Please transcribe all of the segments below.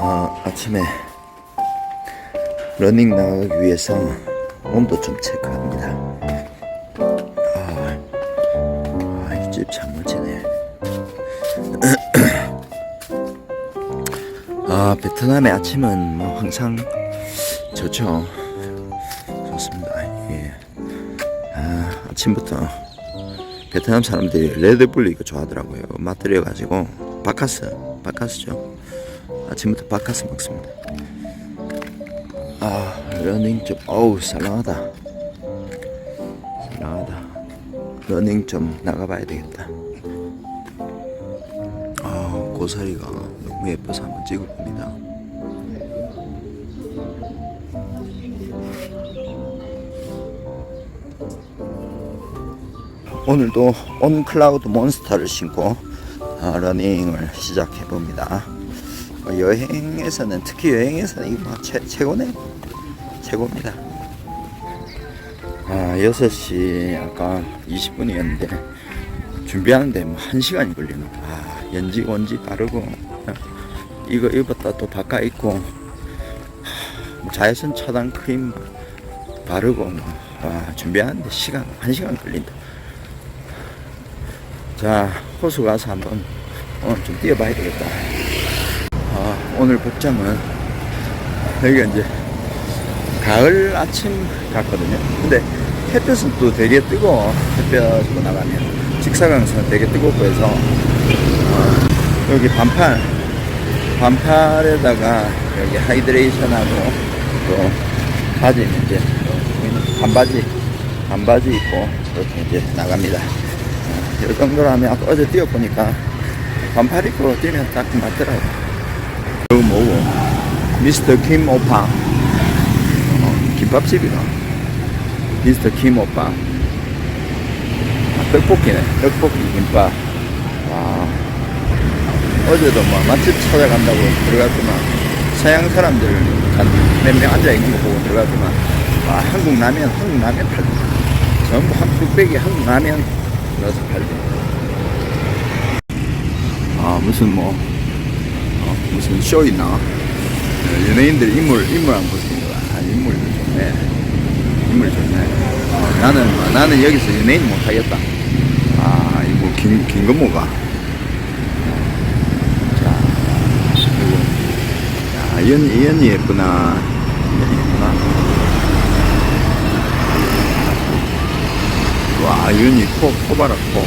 아, 아침에 러닝 나가기 위해서 온도 좀 체크합니다. 아, 아, 이집참 멋지네. 아, 베트남의 아침은 뭐 항상 좋죠. 좋습니다. 예. 아, 아침부터 베트남 사람들이 레드불 이거 좋아하더라고요. 맛들여 가지고 바카스, 바카스죠. 아침부터 바카스 먹습니다. 아, 러닝 좀, 어우, 쌀랑하다. 쌀랑하다. 러닝 좀 나가봐야 되겠다. 아, 고사리가 너무 예뻐서 한번 찍어봅니다. 오늘도 온 클라우드 몬스터를 신고 어, 러닝을 시작해 봅니다. 어, 여행에서는 특히 여행에서는 이거 뭐 최, 최고네 최고입니다. 아 6시 아까 20분이었는데 준비하는데 뭐 1시간이 걸리노. 아 연지 원지 바르고 어, 이거 입었다 또 바꿔 입고 하, 뭐 자외선 차단 크림 바르고 뭐 아, 준비하는데 시간 1시간 걸린다. 자, 호수 가서 한번 오늘 좀 뛰어봐야 되겠다. 아, 오늘 복장은 여기가 이제 가을 아침 같거든요. 근데 햇볕은 또 되게 뜨거워. 햇볕으로 나가면 직사광선 되게 뜨겁고 해서 어, 여기 반팔 반팔에다가 여기 하이드레이션하고 또 바지는 이제 또 반바지 반바지 입고 이렇게 이제 나갑니다. 이 정도라면 아까 어제 뛰어보니까 반팔 입고 뛰면 딱 맞더라고. 여기 뭐고? 미스터 김 오빠. 어, 김밥집이다. 미스터 김 오빠. 아, 떡볶이네. 떡볶이 김밥. 와. 어제도 뭐 맛집 찾아간다고 들어갔더만 서양 사람들 몇명 앉아있는 거 보고 들어갔더만 와 한국 라면 한국 라면 팔고 전부 한 뚝배기 한국 라면 들어서 팔고 아 무슨 뭐 어, 무슨 쇼 있나? 어, 연예인들 인물 인물 한번 보십니다. 아 인물 좋네. 인물 좋네. 어, 나는 뭐, 나는 여기서 연예인 못 하겠다. 아 이거 김 김건모가. 자 그리고 야 이연 이연이 예쁘나 이연이 예쁘나 와 이연이 코, 코 봐라 코. 와,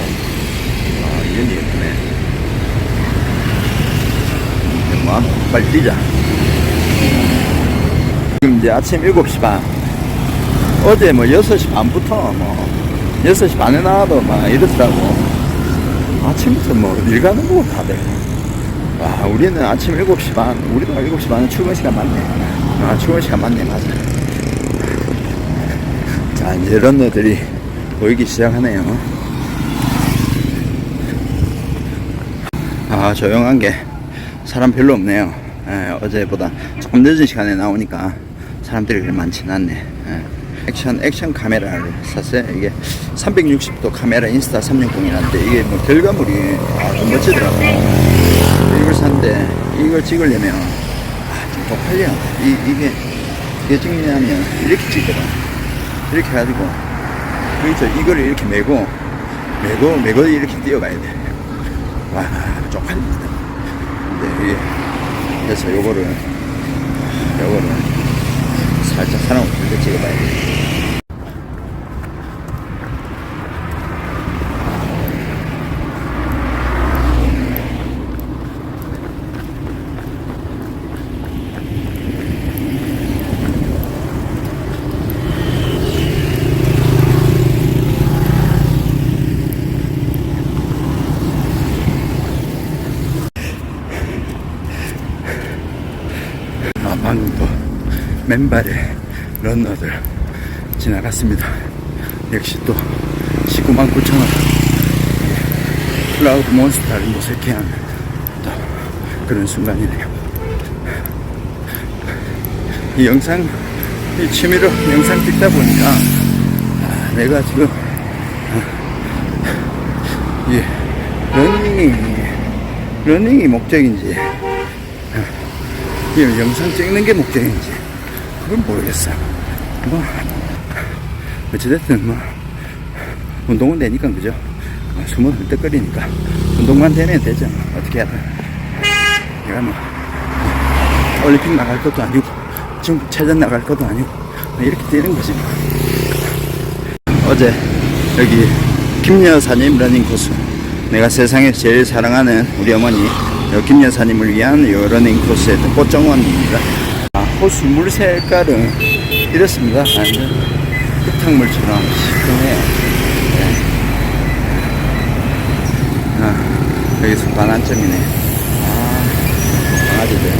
이연이 예쁘네. 뭐 빨리 뛰자. 지금 이제 아침 7시 반. 어제 뭐 6시 반부터 뭐 6시 반에 나와도 막 이렇더라고. 아침부터 뭐 일 가는 거고 다들. 와 우리는 아침 7시 반 우리도 7시 반에 출근 시간 맞네. 아 출근 시간 맞네 맞아. 자 이제 런너들이 보이기 시작하네요. 아 조용한 게 사람 별로 없네요. 예, 어제보다 조금 늦은 시간에 나오니까 사람들이 그렇게 많지는 않네. 예. 액션 액션 카메라를 샀어요. 이게 360도 카메라 인스타 360이라는데 이게 뭐 결과물이 아, 좀 멋지더라고 이걸 샀는데 이걸 찍으려면 아, 좀 쪽팔려 이, 이게 이게 찍냐면 이렇게 찍거든 이렇게 해가지고 여기서 이거를 이렇게 메고 메고 메고 이렇게 뛰어가야 돼 와 쪽팔립니다. 근데 이게 그래서 요거를 요거를 살짝 사람을 들게 찍어봐야 돼 아, 방금 또 맨발의 런너들 지나갔습니다. 역시 또 19만 9천 원 클라우드 몬스터를 모색해 하는 또 그런 순간이네요. 이 영상, 이 취미로 영상 찍다 보니까 아, 내가 지금 아, 이 러닝이 러닝이 목적인지 이 영상 찍는 게 목적인지 그건 모르겠어요. 뭐 어찌됐든 뭐 운동은 되니까 그죠? 뭐 숨은 헐떡거리니까 운동만 되면 되죠. 어떻게 돼? 내가 뭐 올림픽 나갈 것도 아니고 전국체전 나갈 것도 아니고 뭐 이렇게 되는 거지 뭐. 어제 여기 김여사님 러닝 코스 내가 세상에서 제일 사랑하는 우리 어머니 여 김여사님을 위한 이 러닝 코스의 꽃정원입니다 아, 호수 물 색깔은 이렇습니다. 완전 흙탕물처럼 시큼해요 네. 아, 여기 순간 안점이네. 아, 강아지들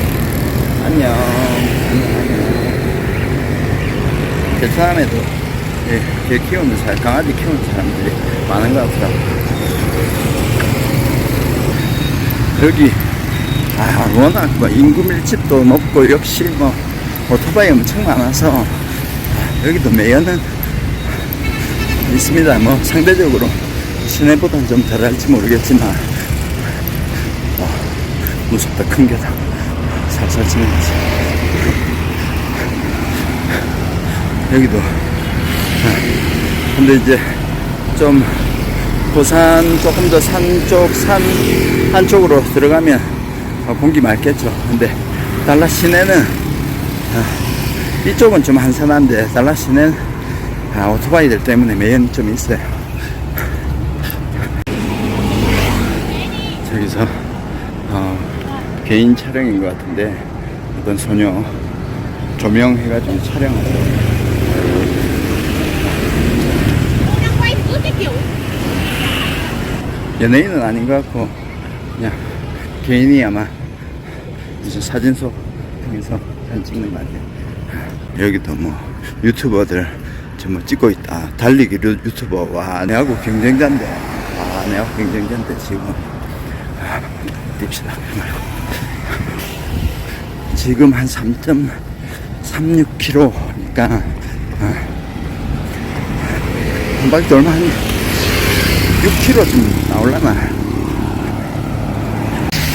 안녕. 베트남에도 예, 개 키우는 사람, 강아지 키우는 사람들이 많은 것 같더라고요. 여기, 아, 워낙 뭐 밀집도 높고, 역시 뭐, 오토바이 엄청 많아서, 아, 여기도 매연은 있습니다. 뭐, 상대적으로 시내보다는 좀 덜할지 모르겠지만, 어, 무섭다, 큰 게다. 살살 지내지. 여기도 근데 이제 좀 부산 조금 더 산 쪽, 산 한쪽으로 들어가면 어, 공기 맑겠죠. 근데 달라 시내는 아, 이쪽은 좀 한산한데 달라 시내는 아, 오토바이들 때문에 매연이 좀 있어요. 저기서 어, 개인 촬영인 것 같은데 어떤 소녀 조명해가지고 kiểu 연예인은 아닌 것 같고 그냥 개인이 아마 무슨 사진소 통해서 사진 찍는 거 같아요 여기도 뭐 유튜버들 전부 찍고 있다. 달리기 유- 유튜버 와 내하고 경쟁자인데. 아 내하고 경쟁자인데 지금. 아, 뜁시다. 지금 한 3.36km니까 한 바퀴 돌면 한 6kg 좀 나올라나.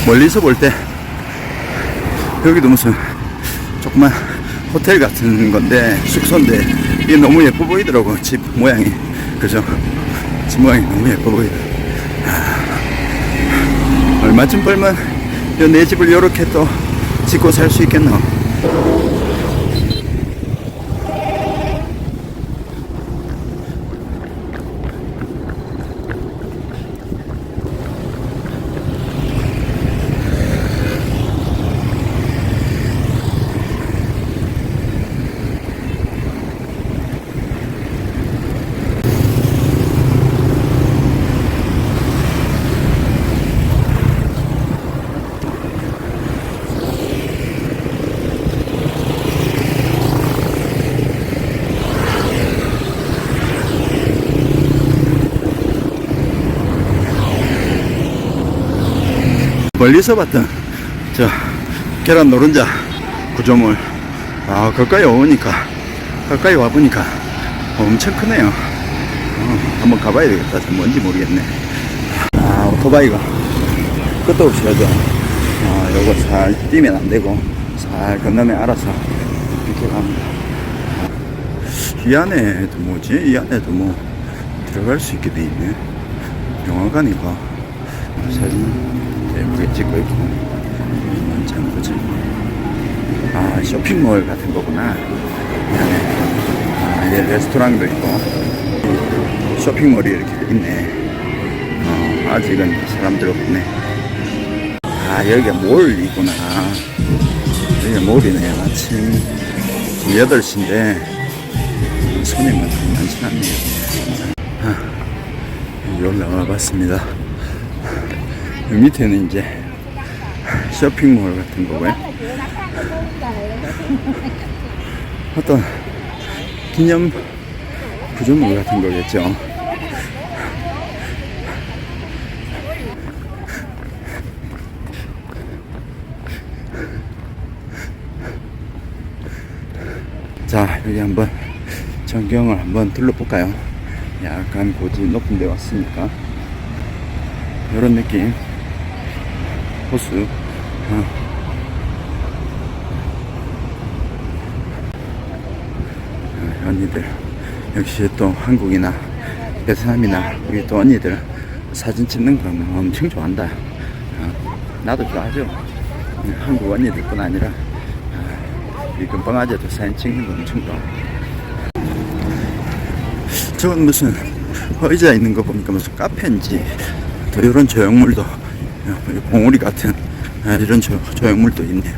멀리서 볼 때 여기도 무슨 조그만 호텔 같은 건데 숙소인데 이게 너무 예뻐 보이더라고 집 모양이. 그죠? 집 모양이 너무 예뻐 보이더라고 아, 얼마쯤 벌면 요내 집을 요렇게 또 짓고 살 수 있겠노 멀리서 봤던 저 계란 노른자 구조물. 아 가까이 오니까 가까이 와보니까 엄청 크네요. 어, 한번 가봐야 되겠다. 저 뭔지 모르겠네. 아 오토바이가 끝도 없이 가죠. 아 요거 살 뛰면 안 되고 살 건너면 알아서 이렇게 갑니다. 아, 이 안에도 뭐지? 이 안에도 뭐 들어갈 수 있게 돼 있네. 영화관이가? 사진 예쁘게 찍고 있고 참 그지 아 쇼핑몰 같은 거구나. 아 이게 레스토랑도 있고. 쇼핑몰이 이렇게 있네. 어, 아직은 사람들 없네. 아 여기가 몰이구나. 여기가 몰이네 지금 8시인데 손님은 많진 않네요. 아, 여기 올라와 봤습니다. 이 밑에는 이제 쇼핑몰 같은 거고요. 어떤 기념 구조물 같은 거겠죠. 자, 여기 한번 전경을 한번 둘러볼까요? 약간 고지 높은 데 왔으니까 이런 느낌 호수. 언니들 역시 또 한국이나 베트남이나 우리 또 언니들 사진 찍는 거 엄청 좋아한다. 어, 나도 좋아하죠. 어, 한국 언니들뿐 아니라 어, 이 금방아재도 사진 찍는 거 엄청 좋아. 저건 무슨 의자 있는 거 보니까 무슨 카페인지 또 이런 조형물도 어, 봉우리 같은 아, 이런 조, 조형물도 있네요.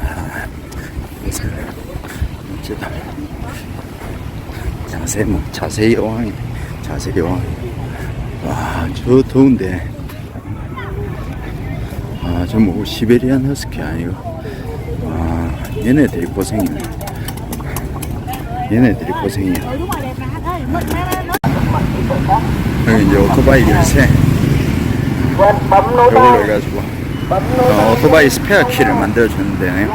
아. 자세 뭐 자세 여왕이 자세 여왕. 와, 저 더운데. 아, 저 뭐 시베리안 허스키 아니고. 와, 얘네들이 고생이네. 얘네들이 고생이야. 여기 이제 오토바이 열쇠 이걸로 해가지고. 어, 오토바이 스페어 키를 만들어 주는데.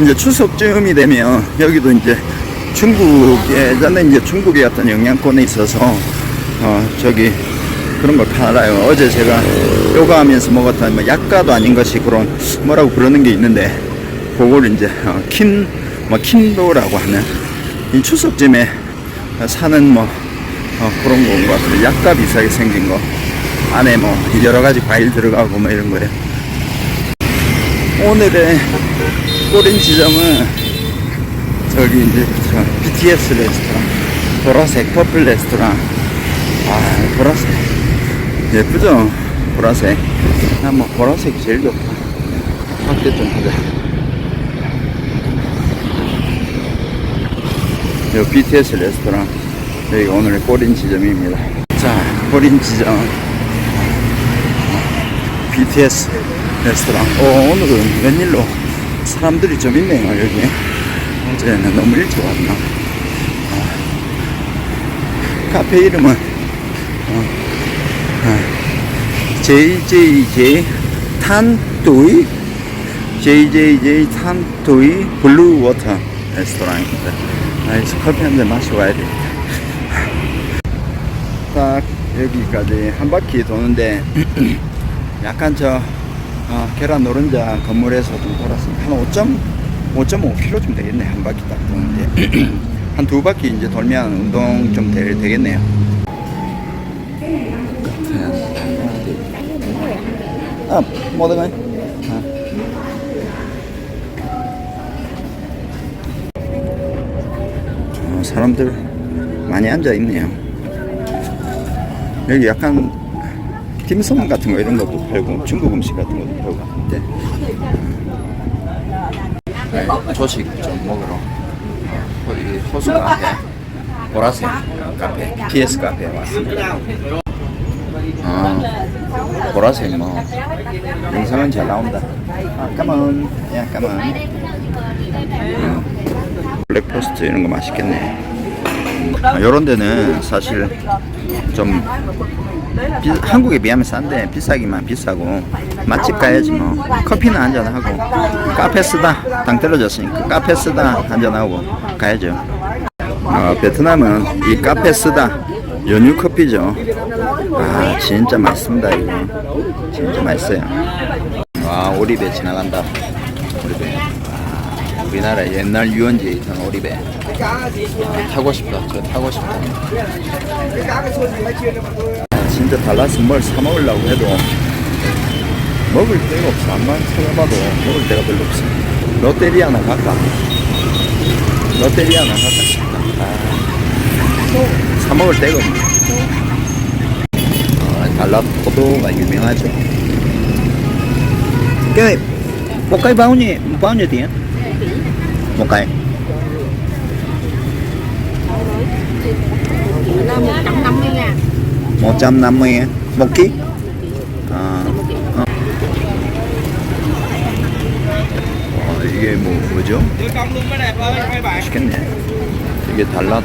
이제 추석쯤이 되면 여기도 이제 중국 예전에 이제 중국의 어떤 영향권에 있어서 어 저기 그런 걸 팔아요. 어제 제가 요가하면서 먹었던 뭐 약가도 아닌 것이 그런 뭐라고 부르는 게 있는데 그걸 이제 어, 킨, 뭐 킨도라고 하는 이 추석쯤에 사는 뭐 어, 그런 건것 같아요. 약가 비슷하게 생긴 거 안에 뭐 여러 가지 과일 들어가고 뭐 이런 거예요. 오늘의 꼬린 지점은 저기 이제 저 BTS 레스토랑 보라색 퍼플 레스토랑 아 보라색 예쁘죠 보라색. 난 뭐 보라색이 제일 좋다. 확대 좀 하자. 여 BTS 레스토랑. 여기가 오늘의 꼬린 지점입니다. 자 꼬린 지점. BTS 레스토랑. 어, 오늘은 웬일로? 사람들이 좀 있네요 여기. 어제는 너무 일찍 왔나? 아, 카페 이름은? 어, 아, JJJ 탄도이 JJJ 탄도이 블루워터 레스토랑입니다 아이스 커피 한 잔 마시고 와야 되겠다 딱 여기까지 한 바퀴 도는데 약간 저 어, 계란 노른자 건물에서 좀 돌았습니다. 한 5.5 5.5km 좀 되겠네. 한 바퀴 딱 도는데. 한 두 바퀴 이제 돌면 운동 좀 되, 되겠네요. 아, 뭐든 간 어, 사람들 많이 앉아 있네요. 여기 약간 딤섬 같은 거 이런 것도 팔고 중국 음식 같은 것도 팔고 하는데. 네, 조식 좀 먹으러. 어, 이 호수 카페 보라색 카페 PS 카페에 왔습니다. 아 보라색 뭐. 영상은 잘 나온다. 아 까만 야 까만 음, 블랙퍼스트 이런 거 맛있겠네. 아, 요런 데는 사실 좀 비, 한국에 비하면 싼데 비싸기만 비싸고 맛집 가야지 뭐. 커피는 한잔 하고 카페 쓰다. 당 떨어졌으니까 카페 쓰다 한잔 하고 가야죠. 어, 베트남은 이 카페 쓰다 연유 커피죠 아 진짜 맛있습니다 이거 진짜 맛있어요 와 오리배 지나간다 오리배 아, 우리나라 옛날 유원지에 있던 오리배 아, 타고 싶다 저 타고 싶다 진짜 달라서 뭘 사 먹으려고 해도 먹을 데가 없어. 안만 찾아봐도 먹을 데가 별로 없어. 롯데리아나 갈까? 롯데리아나 갈까 싶다. 아, 사 먹을 데가 없네. 아, 달라 포도가 유명하죠. cây bao nhiêu bao nhiêu tiền một cây Là 150 ngàn 150 ngàn một ký 아, 어. 와, 이게 뭐 뭐죠? 맛있겠네. 이게 달라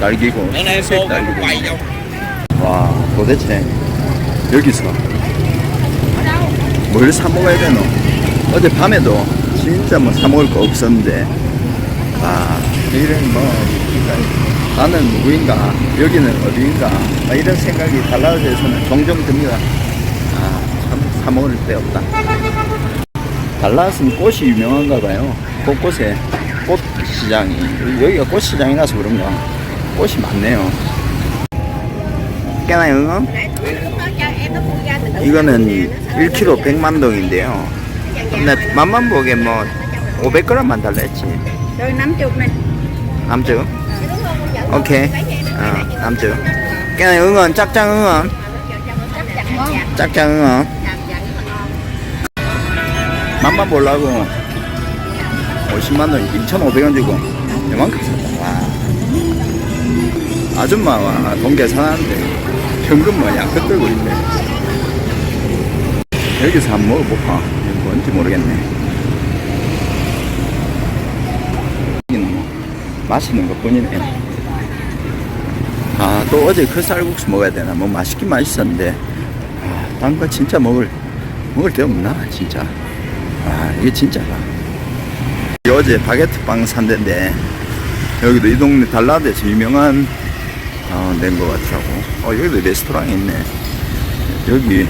딸기고 색 딸기고. 와, 도대체 여기서 뭘 사 먹어야 되노? 어제 밤에도 진짜 뭐 사 먹을 거 없었는데. 아 이런 뭐 나는 누구인가? 여기는 어디인가? 아, 이런 생각이 달라져서는 종종 듭니다. 아참 사 먹을 데 없다. 달라스는 꽃이 유명한가 봐요. 곳곳에 꽃 시장이 여기가 꽃 시장이라서 그런가? 꽃이 많네요. 깨나요? 이거는 1kg 100만 동인데요. 근데 맛만 보기에 뭐 500g만 달라 했지. 50 này 남주 오케이. 어 남주 깨나요 응원 짝짱 응원. 짝짱 응원. 맛만 보려고 50만원 2,500원 주고. 이만큼 샀다. 와. 아줌마와 돈 계산하는데 현금 뭐 양껏 들고 있네 여기서 한번 먹어볼까? 뭔지 모르겠네. 여기는 뭐 맛있는 것 뿐이네. 아 또 어제 그 쌀국수 먹어야 되나? 뭐 맛있긴 맛있었는데. 아, 딴거 진짜 먹을 먹을 데 없나 진짜? 아 이게 진짜다 어제 바게트 빵 산데인데 여기도 이 동네 달라드에서 유명한 어, 낸것 같더라고. 어 여기도 레스토랑이 있네 여기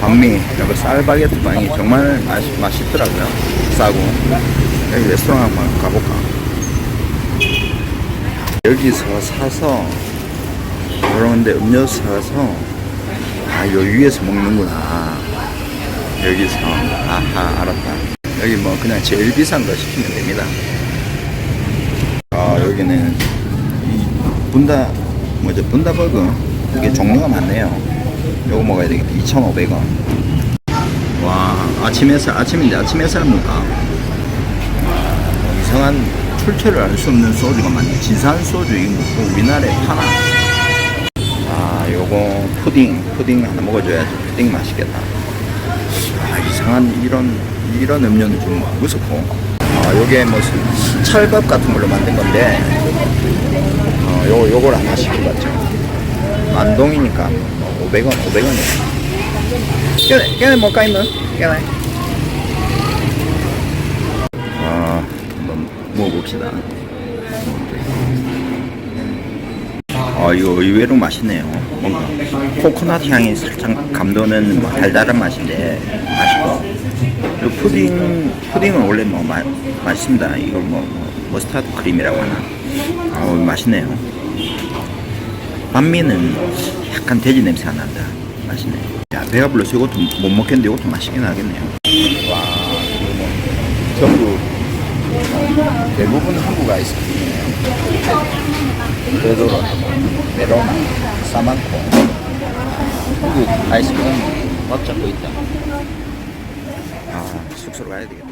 반미 여기 쌀 바게트 빵이 정말 맛, 맛있더라고요. 싸고. 여기 레스토랑 한번 가볼까? 여기서 사서 그런데 음료수 사서 아 요 위에서 먹는구나. 여기서. 아하 알았다. 여기 뭐 그냥 제일 비싼 거 시키면 됩니다. 아 여기는 이 분다 뭐죠? 분다버거. 이게 종류가 많네요 요거 먹어야 되겠다. 2,500원. 와 아침 햇살 아침인데 아침 햇살 먹까 이상한 출처를 알 수 없는 소주가 많네. 지산 소주 이거 뭐 우리나라에 파나? 아 요거 푸딩 푸딩 하나 먹어줘야지. 푸딩 맛있겠다. 아 이상한 이런 이런 음료는 좀 무섭고. 아 요게 무슨 찰밥 같은 걸로 만든 건데. 어 요거 요걸 하나 시켜봤죠 만동이니까. 500원 500원이야. 깨네 깨네 뭐까 있는 깨네. 아 한번 먹어봅시다. 아 이거 의외로 맛있네요. 뭔가 코코넛 향이 살짝 감도는 뭐 달달한 맛인데 맛있고. 이 푸딩 푸딩은 원래 뭐 마, 맛있습니다. 이거 뭐, 뭐 머스타드 크림이라고 하나? 어 맛있네요 반미는 약간 돼지 냄새가 난다. 맛있네. 야 배가 불러서 이것도 못 먹겠는데 이것도 맛있긴 하겠네요. 와 뭐 전부 어, 대부분 한국 아이스크림이네요. 레도로 메로나 사만코. 한국 아이스크림 막 잡고 있다. 아 숙소로 가야 되겠다